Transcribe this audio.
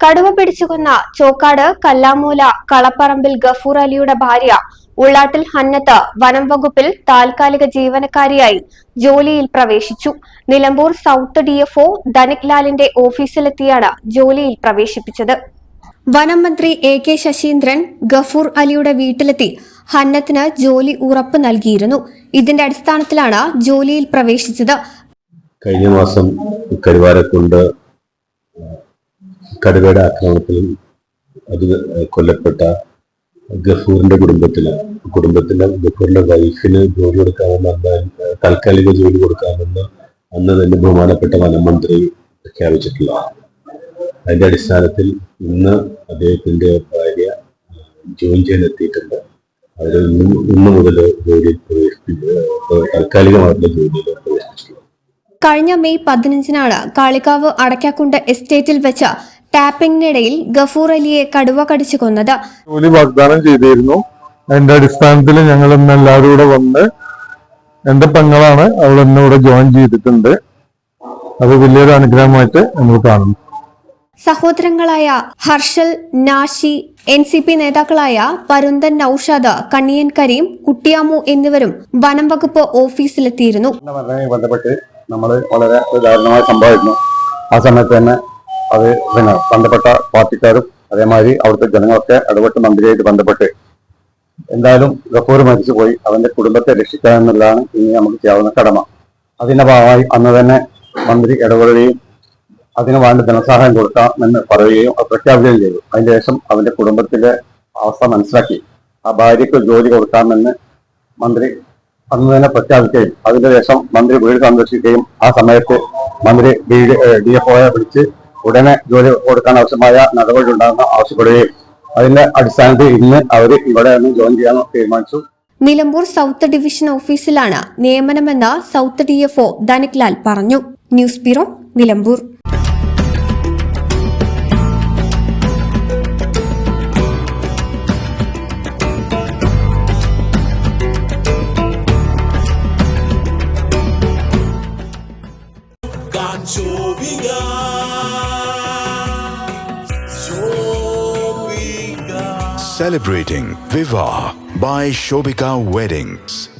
കടുവ പിടിച്ചുകൊന്ന ചോക്കാട് കല്ലാമൂല കളപ്പറമ്പിൽ ഗഫൂർ അലിയുടെ ഭാര്യ ഉള്ളാട്ടിൽ ഹന്നത്ത് വനം വകുപ്പിൽ താൽക്കാലിക ജീവനക്കാരിയായി ജോലിയിൽ പ്രവേശിച്ചു. നിലമ്പൂർ സൗത്ത് ഡിഎഫ്ഒ ധനിക് ലാലിന്റെ ഓഫീസിലെത്തിയാണ് ജോലിയിൽ പ്രവേശിപ്പിച്ചത്. വനം മന്ത്രി എ കെ ശശീന്ദ്രൻ ഗഫൂർ അലിയുടെ വീട്ടിലെത്തി ഹന്നത്തിന് ജോലി ഉറപ്പ് നൽകിയിരുന്നു. ഇതിന്റെ അടിസ്ഥാനത്തിലാണ് ജോലിയിൽ പ്രവേശിച്ചത്. കഴിഞ്ഞ മാസം കരുവാരക്കുണ്ട് കടുവയുടെ ആക്രമണത്തിൽ അത് കൊല്ലപ്പെട്ട ഗഫൂറിന്റെ കുടുംബത്തിന് കുടുംബത്തിലെ ഗഫൂറിന്റെ വൈഫിന് ജോലി കൊടുക്കാമെന്ന് താൽക്കാലിക ജോലി കൊടുക്കാമെന്ന് അന്ന് തന്നെ ബഹുമാനപ്പെട്ട വനമന്ത്രി പ്രഖ്യാപിച്ചിട്ടുള്ളതാണ് അതിന്റെ അടിസ്ഥാനത്തിൽ ഇന്ന് അദ്ദേഹത്തിന്റെ ഭാര്യ ജോയിൻ ചെയ്യാൻ എത്തിയിട്ടുണ്ട് അവർ ഇന്ന് മുതൽ ജോലിയിൽ പ്രവേശിപ്പിച്ച് താൽക്കാലികമായിട്ടുള്ള ജോലിയിൽ പ്രവേശിപ്പിച്ചിട്ടുള്ളത് കഴിഞ്ഞ മെയ് പതിനഞ്ചിനാണ് കാളികാവ് അടയ്ക്കാക്കുണ്ട് എസ്റ്റേറ്റിൽ വെച്ച ടാപ്പിംഗിനിടയിൽ ഗഫൂർ അലിയെ കടുവ കടിച്ചു കൊന്നത്. ജോലി വാഗ്ദാനം ചെയ്തിരുന്നു. അതിന്റെ അടിസ്ഥാനത്തിൽ ഞങ്ങൾ ഇന്ന് എല്ലാവരും കൂടെ വന്ന് എന്റെ പെങ്ങളാണ് അവൾ എന്നെ ഇവിടെ ജോയിൻ ചെയ്തിട്ടുണ്ട്. അത് വലിയൊരു അനുഗ്രഹമായിട്ട് നമ്മൾ കാണുന്നു. സഹോദരങ്ങളായ Harshal Nashi N C P നേതാക്കളായ പരുന്തൻ നൌഷാദ് കണ്ണിയൻ കരീം കുട്ടിയാമു എന്നിവരും വനം വകുപ്പ് ഓഫീസിലെത്തിയിരുന്നു. ബന്ധപ്പെട്ട് നമ്മൾ വളരെ ദാരുണമായ സംഭവമായിരുന്നു. ആ സമയത്ത് തന്നെ അത് പിന്നെ ബന്ധപ്പെട്ട പാർട്ടിക്കാരും അതേമാതിരി അവിടുത്തെ ജനങ്ങളൊക്കെ ഇടപെട്ട് മന്ത്രിയായിട്ട് ബന്ധപ്പെട്ട് എന്തായാലും ഗഫൂർ മരിച്ചു പോയി. അവന്റെ കുടുംബത്തെ രക്ഷിക്കുക എന്നുള്ളതാണ് ഇനി നമുക്ക് ചെയ്യാവുന്ന കടമ. അതിന്റെ ഭാഗമായി അന്ന് തന്നെ മന്ത്രി ഇടപെടുകയും അതിന് വേണ്ട ധനസഹായം കൊടുക്കാമെന്ന് പറയുകയും അത് പ്രഖ്യാപിക്കുകയും ചെയ്തു. അതിന്റെ ശേഷം അവന്റെ കുടുംബത്തിലെ അവസ്ഥ മനസ്സിലാക്കി. ആ ഭാര്യയ്ക്ക് ജോലി കൊടുക്കാമെന്ന് മന്ത്രി അന്ന് തന്നെ പ്രഖ്യാപിക്കുകയും അതിന്റെ ശേഷം മന്ത്രി വീട് സന്ദർശിക്കുകയും ആ സമയത്ത് മന്ത്രി ഡി എഫ് ഒയെ വിളിച്ച് ഉടനെ ജോലി കൊടുക്കാൻ ആവശ്യമായ നടപടി ഉണ്ടാകുന്ന ആവശ്യപ്പെടുകയും അതിന്റെ അടിസ്ഥാനത്തിൽ ഇന്ന് അവർ ഇവിടെ നിന്ന് ജോയിൻ ചെയ്യാൻ തീരുമാനിച്ചു. നിലമ്പൂർ സൗത്ത് ഡിവിഷൻ ഓഫീസിലാണ് നിയമനമെന്ന് south D F Dhanik Lal പറഞ്ഞു. News bureau Nilambur. Celebrating Viva by Shobika Weddings.